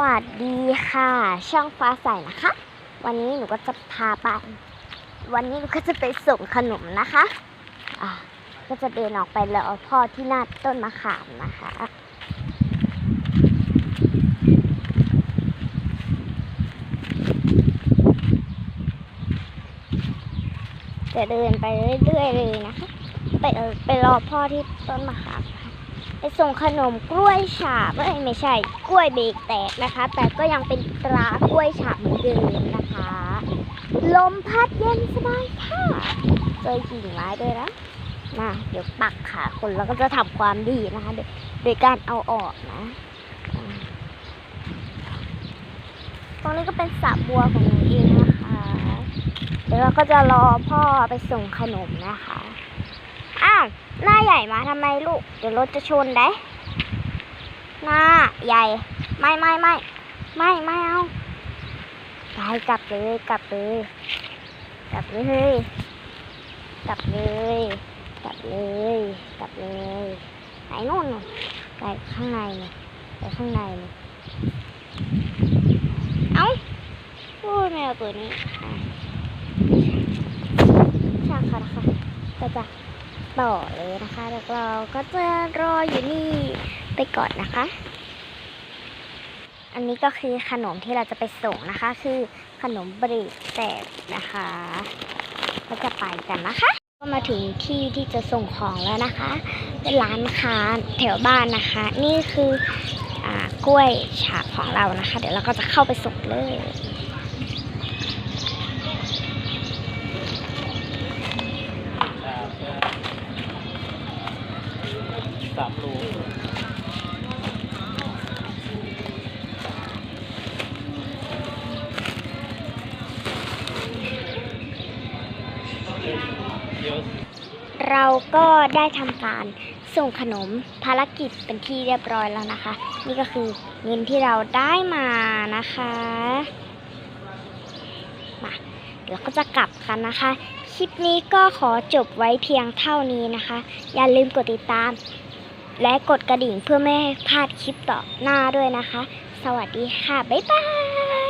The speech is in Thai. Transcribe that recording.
วัสดีค่ะ ช่องฟ้าใสนะคะ วันนี้หนูก็จะพาไป วันนี้หนูก็จะไปส่งขนมนะคะอะก็จะเดินออกไปแล้วเอาพ่อที่หน้าต้นมะขามนะคะ จะเดินไปเรื่อยๆเลยนะคะ ไปไปรอพ่อที่ต้นมะขามนะคะ ไปส่งขนมกล้วยฉาบไม่ใช่ กล้วยเบรกแตกนะคะ แต่ก็ยังเป็นตรากล้วยฉาบเหมือนเดิมนะคะ ลมพัดเย็นสบายค่ะเจอกิ่งไม้ด้วยนะมาเดี๋ยวปักขาคนแล้วก็จะทำความดีนะคะ โดยการเอาออกนะ ตรงนี้ก็เป็นสระบัวของหนูเองนะคะ เดี๋ยวเราก็จะรอพ่อไปส่งขนมนะคะ อ้าวหน้าใหญ่มาทำไมลูก เดี๋ยวรถจะชนได้ หน้าใหญ่ ไม่ไม่ไม่ไม่ไม่เอาไปกลับเลยกลับเลยกลับเลยกลับเลยกลับเลยกลับเลยไหนนู่นไปข้างในเนี่ยไปข้างในเนี่ยเอ้าโอ้ยแมวตัวนี้ช่างค่ะนะคะก็จะ ต่อเลยนะคะแล้วเราก็จะรออยู่นี่ไปก่อนนะคะ อันนี้ก็คือขนมที่เราจะไปส่งนะคะ คือขนมบรกแตกนะคะ ก็จะไปกันนะคะ ก็มาถึงที่ที่จะส่งของแล้วนะคะ เป็นร้านค้าแถวบ้านนะคะ นี่คืออ่ากล้วยฉาบของเรานะคะ เดี๋ยวเราก็จะเข้าไปส่งเลย สามโลเราก็ได้ทำการส่งขนมภารกิจเป็นที่เรียบร้อยแล้วนะคะ นี่ก็คือเงินที่เราได้มานะคะมาเดี๋ยวก็จะกลับกันนะคะ คลิปนี้ก็ขอจบไว้เพียงเท่านี้นะคะ อย่าลืมกดติดตาม และกดกระดิ่งเพื่อไม่ให้พลาดคลิปต่อหน้าด้วยนะคะ สวัสดีค่ะ บ๊ายบาย